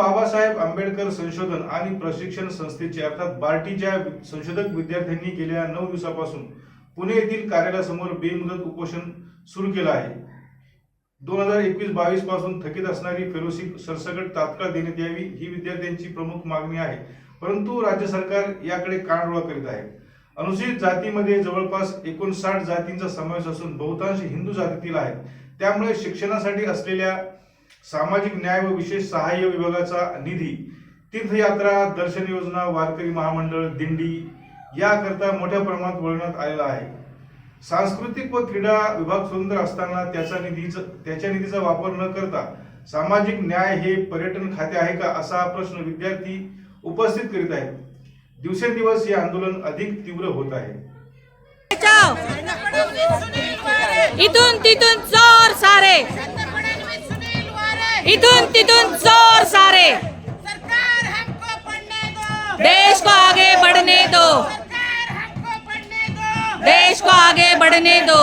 बाबासाहेब आंबेडकर संशोधन आणि प्रशिक्षण संस्थेचे अर्थात बार्टीच्या संशोधक विद्यार्थ्यांनी गेल्या नऊ दिवसापासून पुणे येथील कार्यालयासमोर बेमुदत उपोषण सुरू केलं आहे. दोन हजार एकवीस बावीसपासून थकीत असणारी फेलोशिप सरसकट तात्काळ देण्यात यावी ही विद्यार्थ्यांची प्रमुख मागणी आहे. परंतु राज्य सरकार याकडे कानडोळा करीत आहे. अनुसूचित जातीमध्ये जवळपास एकोणसाठ जातींचा समावेश असून बहुतांश हिंदू जातीतील आहेत. त्यामुळे शिक्षणासाठी असलेल्या सामाजिक न्याय व विशेष सहाय्य विभागाचा निधी तीर्थयात्रा दर्शन योजना वारकरी महामंडळ दिंडी याकरता मोठ्या प्रमाणात वळवण्यात आलेला आहे. सांस्कृतिक व क्रीडा विभाग स्वतंत्र असताना त्याचा निधीचा त्याच्या निधीचा वापर न करता सामाजिक न्याय हे पर्यटन खाते आहे का असा प्रश्न विद्यार्थी उपस्थित करीत आहेत. दिवसेंदिवस हे आंदोलन अधिक तीव्र होत आहे. इथून तिथून जोर सारे. इथून तिथून चोर सारे. सरकार हमको पढ़ने दो। देश को आगे बढ़ने दो। देश को आगे बढ़ने दो।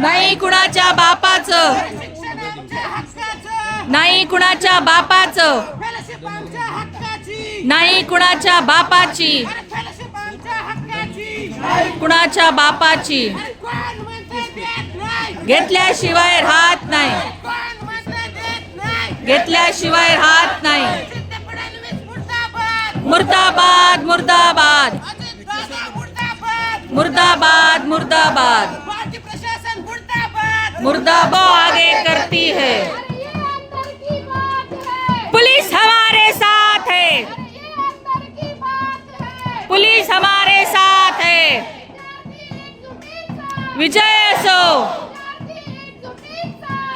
नाही कुणाच्या बापाचं। नाही कुणाच्या बापाचं। नाही कुणाच्या बापाची। कुणाच्या बापाची। घेतल्याशिवाय राहत नाही. घेतल्याशिवाय राहत नाही. मुर्दाबाद मुर्दाबाद. मुर्दाबाद मुर्दाबाद. मुर्दाबाद मुर्दाबा आगे करती है. पुलिस हमारे साथ है है. पुलिस हमारे साथ है. विजय असो.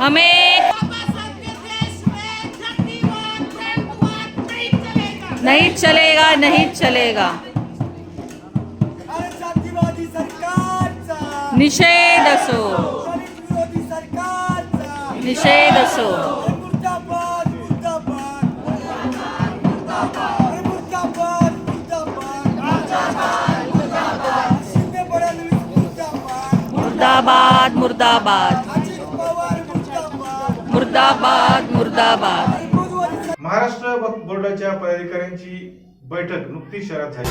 हमें नहीं चलेगा नहीं चलेगा। निषेध असो। निषेध असो। मुर्दाबाद मुर्दाबाद। मुर्दाबाद मुर्दाबाद. महाराष्ट्र वक्फ बोर्डाच्या पदाधिकाऱ्यांची बैठक नुकतीच शहरात झाली.